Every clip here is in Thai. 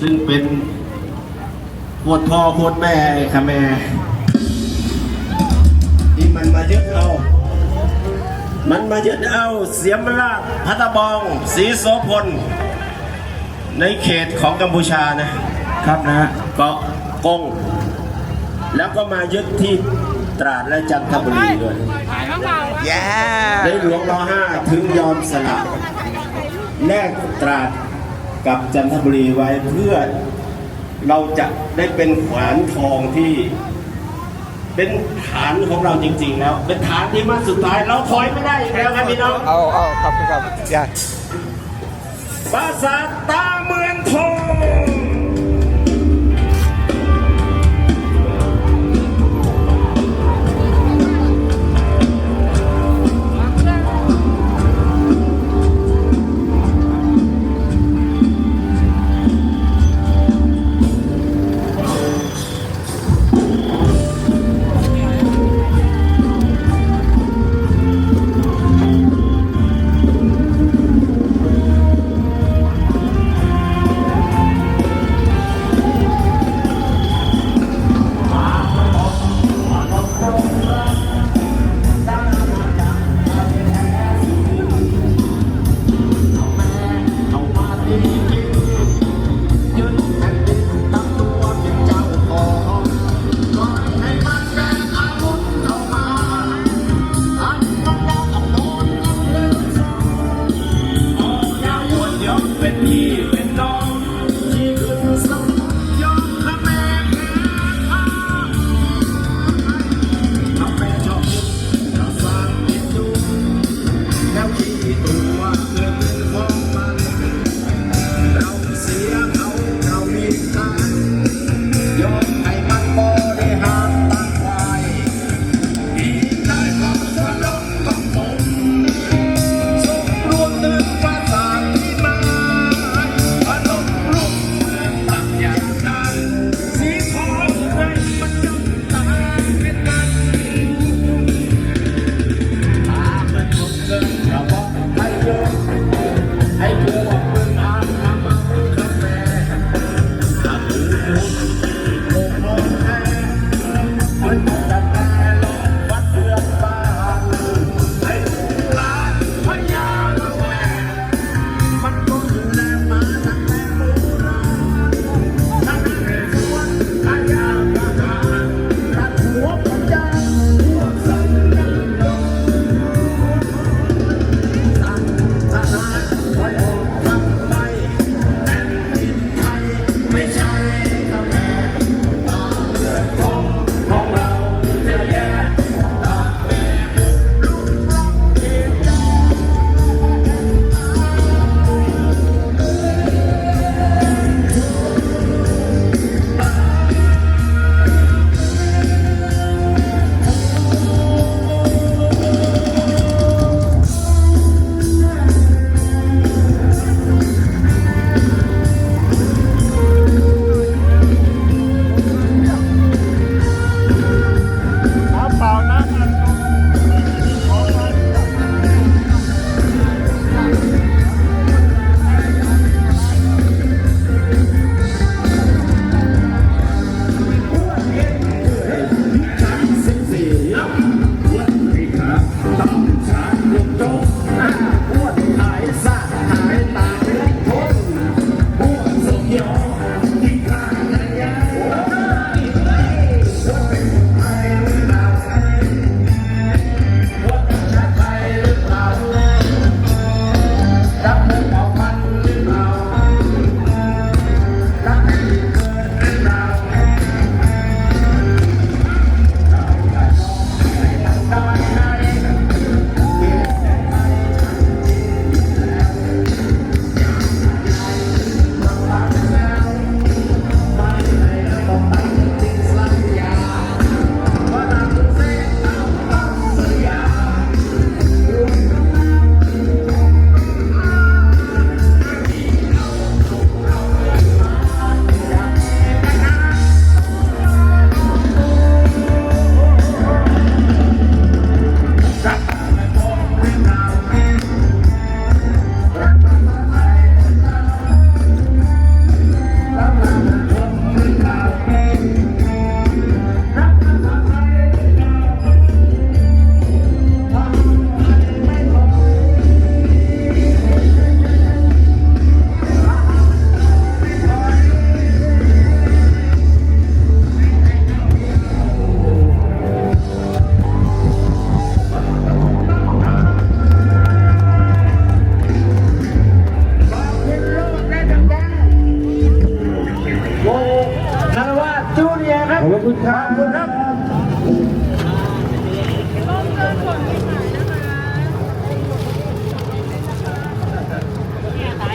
ซึ่งเป็นโคตรพ่อโคตรแม่ไอ้ค่ะแม่ที่มันมายึดเอา มันมายึดเอาเสียมราชพัตบองศรีโสพล ในเขตของกัมพูชานะครับนะเกาะกง แล้วก็มายึดที่ตราดและจันทบุรีด้วยถ่ายข้างเปล่า yeah ในหลวงรห้าถึงยอมสละแลกตราด กับจันทบุรีไว้เพื่อเราจะได้เป็นขวานทองที่ เป็นฐานของเราจริง ๆ แล้ว เป็นฐานที่มันสุดท้ายเราถอยไม่ได้อีกแล้วครับพี่น้องเอาเอาครับคุณครับ yeah ปราสาทตาเมื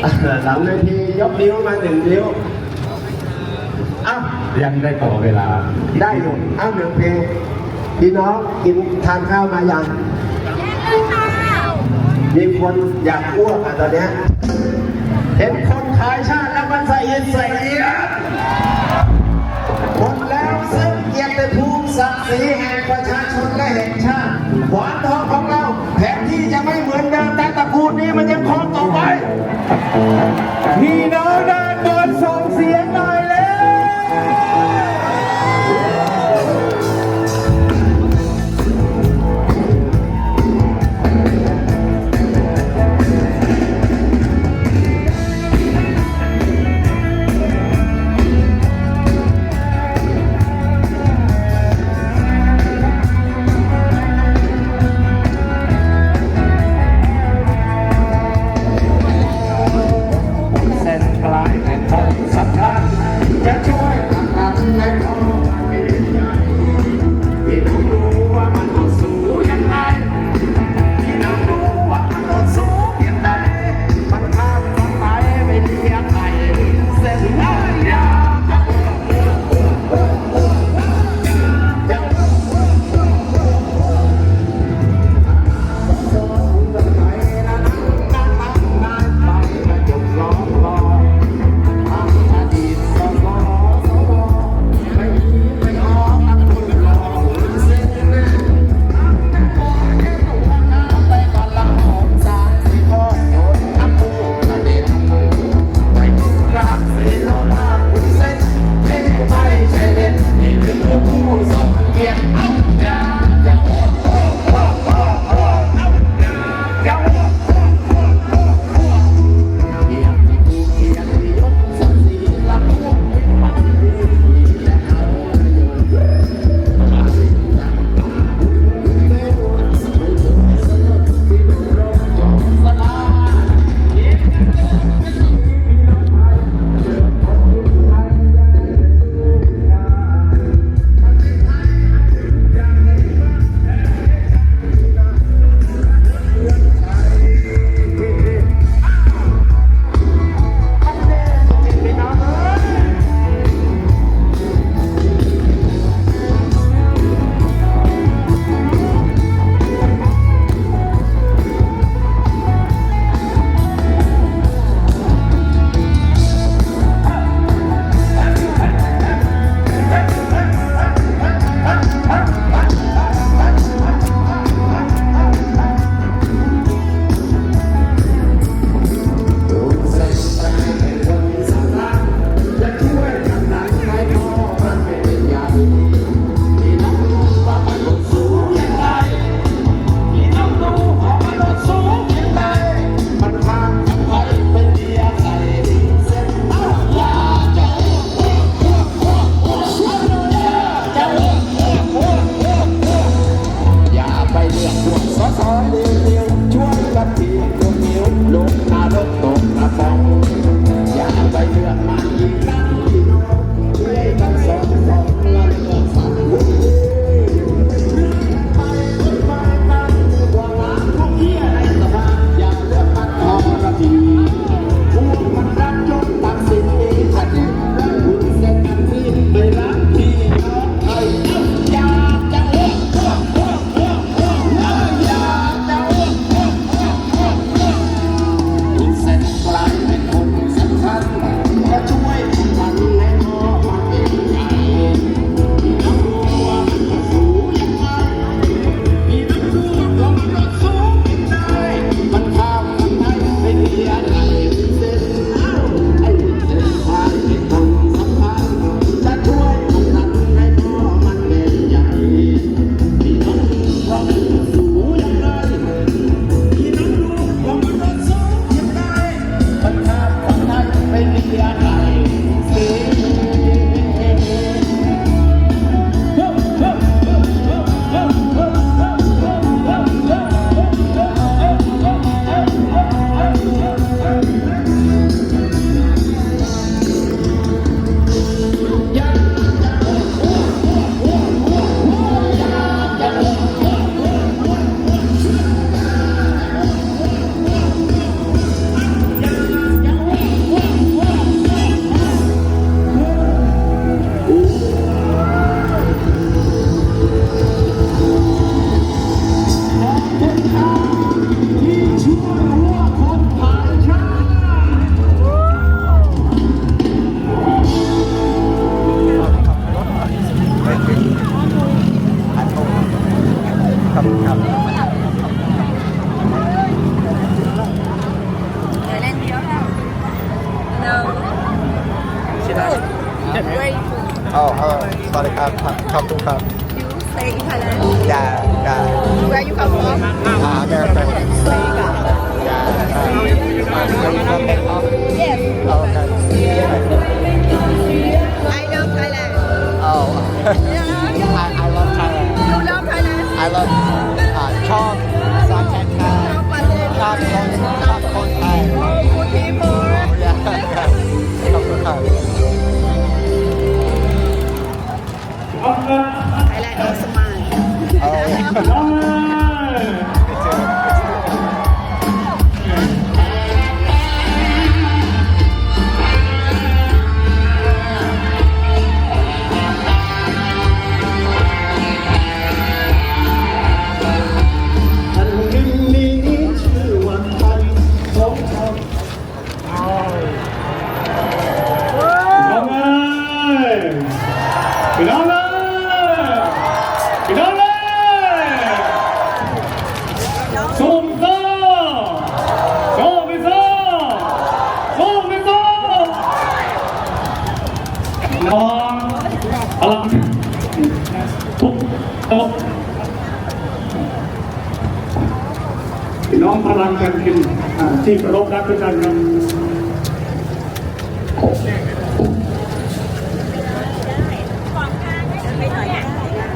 หลังเวทียกนิ้วมาหนึ่งนิ้วอ้าวยังได้ต่อเวลา ได้อยู่อ้าวหนึ่งเพลงพี่น้องกินทานข้าวมายังมีคนอยากอ้วกอะตอนเนี้ยเห็นคนขายชาติแล้วมันใส่เย็นใส่เอียดหมดแล้วซึ่งเกียรติภูมิศักดิ์ศรีแห่งประชาชนและแห่งชาติหวานทองของเราแผนที่จะไม่เหมือนเดิมแต่ตระกูล นี้มันยังคงต่อไปพี่น้องด้านบนส่งเสียงหน่อยเลย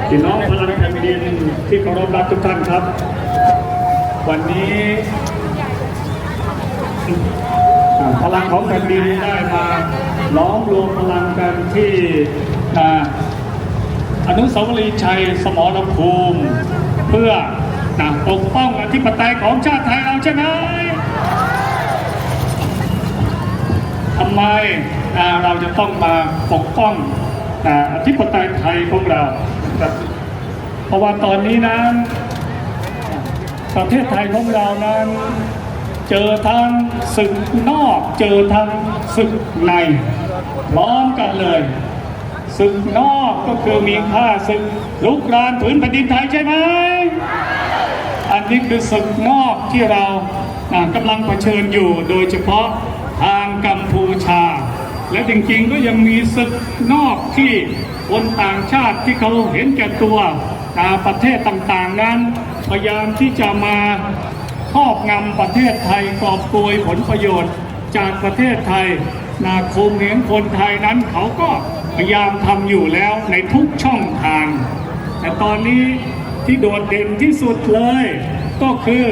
พี่น้องพลังกันกินที่เคารพรักทุกท่านครับ วันนี้ พลังของแผ่นดินได้มาล้อมรวมพลังกันที่ออนุสาวรีย์ชัยสมรภูมิ เพื่อนะปกป้องอธิปไตยของชาติไทยเราใช่ไหมทำไมเราจะต้องมาปกป้องอธิปไตยไทยของเรา ครับเพราะว่าตอนนี้นั้นประเทศไทยของเรานั้นเจอทั้งศึกนอกเจอทั้งศึกในพร้อมกันเลยศึกนอกก็คือมีค่าศึกลุกรานผืนแผ่นดินไทยใช่ไหมอันนี้คือศึกนอกที่เราอ่ากำลังเผชิญอยู่โดยเฉพาะทางกัมพูชา และจริงๆก็ยังมีศึกนอกที่ คนต่างชาติที่เขาเห็นแก่ตัวอ่าประเทศต่างๆนั้น พยายามที่จะมาครอบงำประเทศไทยกอบโกยผลประโยชน์จากประเทศไทยนาคมเหงคนไทยนั้นเขาก็พยายามทำอยู่แล้วในทุกช่องทาง แต่ตอนนี้ที่โดดเด่นที่สุดเลย ก็คือ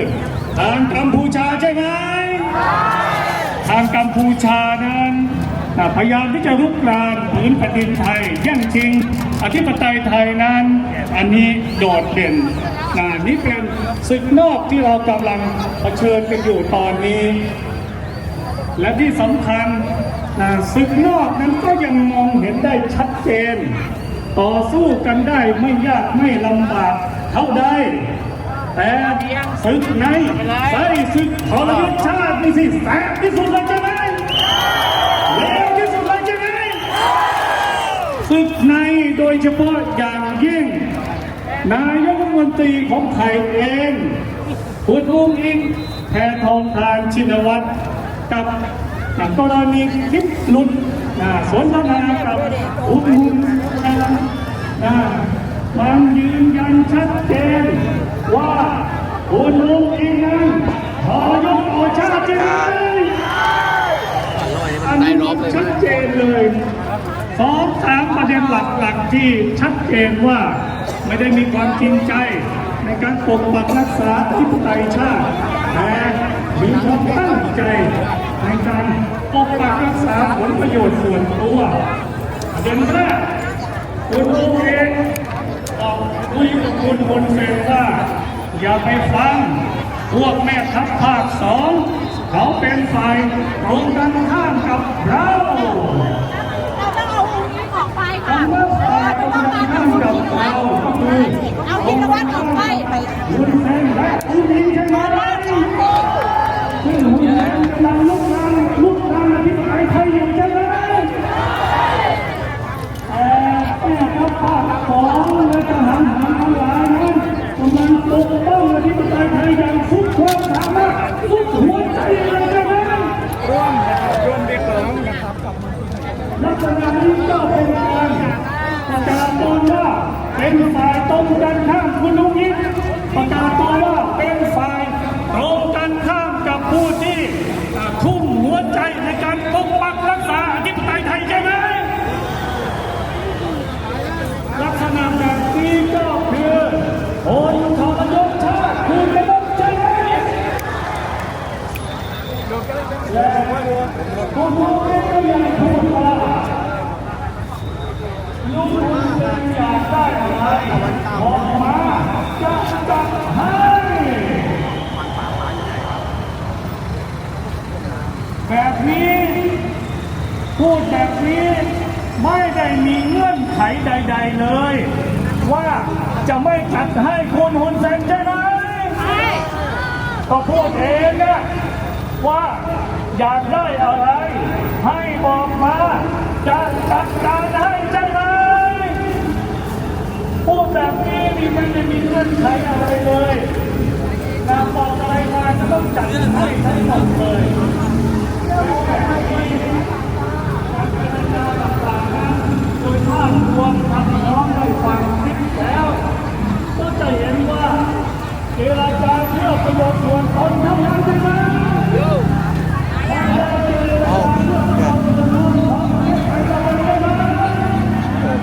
ทางกัมพูชาใช่ไหมทางกัมพูชานั้น พยายามที่จะรุกรานผืนแผ่นดินไทยแย่งชิง อธิปไตยไทยนั้น อันนี้โดดเด่นนะนี่เป็นศึกนอกที่เรากำลังเผชิญกันอยู่ตอนนี้ และที่สำคัญนะศึกนอกนั้นก็ยังมองเห็นได้ชัดเจน ต่อสู้กันได้ไม่ยากไม่ลำบากเท่าใดแต่ศึกในใส่ศึกทรยศชาตินี่สิแสบที่สุดเลยใช่ ศึกในโดยเฉพาะอย่างยิ่ง นายกรัฐมนตรีของไทยเองคุณอุ้งอิงแพทองทานชินวัตรกับกรณีคลิปหลุดนะสนทนากับคุณมุนนะมันยืนยันชัดเจนว่าคุณลุงอิงนั้นขอยกต่อชาติใช่ไหมอันนี้ชัดเจนเลย สองสามประเด็นหลักๆที่ชัดเจนว่าไม่ได้มีความจริงใจในการปกปักรักษาอธิปไตยชาติแต่มีความตั้งใจในการปกปักรักษาผลประโยชน์ส่วนตัวประเด็นแรกคุณลุงเองบอกคุยกับคุณบนเซนว่า อย่าไปฟังพวกแม่ทัพภาคสองเขาเป็นฝ่ายตรงกันข้ามกับเรา เอาก็คือเอาพิธวัฒน์ออกไปไป คุณแทนและคุณอิงใช่ไหมซึ่งคุณแทนกำลังลุกลามลุกลามอธิปไตยไทยอยู่ใช่ไหมแต่แม่ทัพภาคสองและทหารหารทั้งหลายนั้นกำลังปกป้อง รงกันข้ามคุณลุงยิ่งประกาศตัวว่าเป็นฝ่ายตรงกันข้ามกับผู้ที่อ่าทุ่มหัวใจในการปกปักรักษาอธิปไตยไทยใช่ไหม ลักษณะแบบนี้ก็คือคนทรยศชาติคุณไม่ต้องใจไหมและคุณพูดก็ยังพูดว่าลุงคุณอยากได้อะไรออกมาจะจัดให้ แบบนี้ พูดแบบนี้ไม่ได้มีเงื่อนไขใด ๆเลย ว่าจะไม่จัดให้คุณหุนเซนใช่ไหมก็พูดเองนะว่าอยากได้อะไร ให้บอกมาจะจัด การให้ใช่ไหมพูดแบบนี้นี่ไม่ได้มีเงื่อนไขอะไรเลยนางบอกอะไรมาจะต้องจัดให้ทั้งหมดเลยโดยภาพรวมทำน้องได้ฟังคลิปแล้ว ก็จะเห็นว่าเจรจาเพื่อประโยชน์ส่วนตนเท่านั้นใช่ไหม ขอบคุณครับ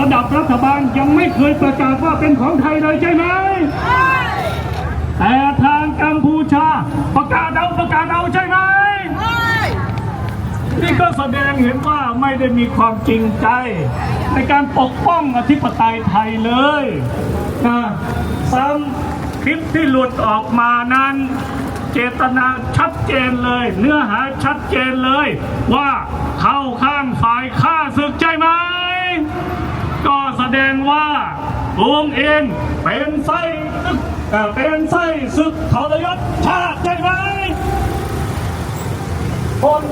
ระดับรัฐบาลยังไม่เคยประกาศว่าเป็นของไทยเลยใช่ไหมแต่ทางกัมพูชาประกาศเอาประกาศเอาใช่ไหมนี่ก็แสดงเห็นว่าไม่ได้มีความจริงใจ ในการปกป้องอธิปไตยไทยเลยนะซ้ำคลิปที่หลุดออกมานั้น เจตนาชัดเจนเลย เนื้อหาชัดเจนเลย ว่าเข้าข้างฝ่ายฆ่าศึกใช่ไหม ก็แสดงว่าลุงเองเป็นไส้ศึกเป็นไส้ศึกทรยศชาติใช่ไหมคน